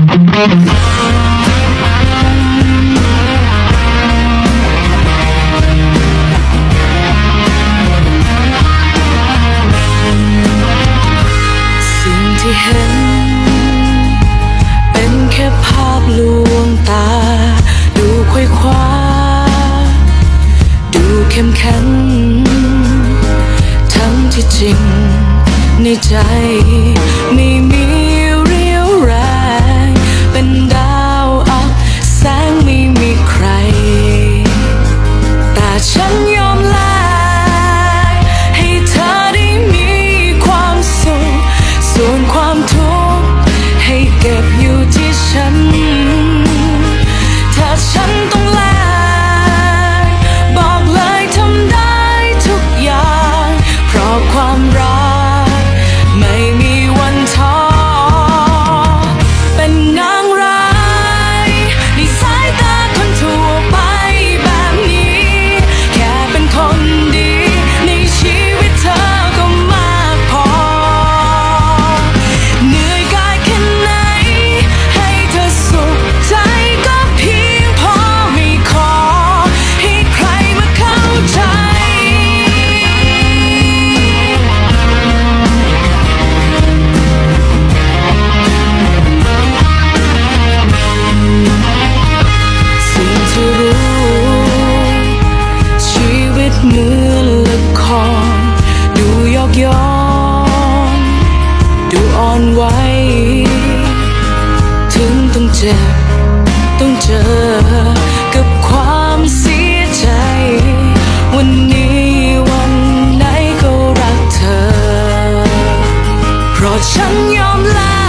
สิ่งที่เห็น เป็นแค่ภาพลวงตา ดูควยคว้า ดูเข้มแข็งทั้งที่จริง ในใจไม่มี ดูอ่อนไหวถึงต้องเจ็บ ต้องเจอกับความเสียใจ วันนี้วันไหนก็รักเธอ เพราะฉันยอมลา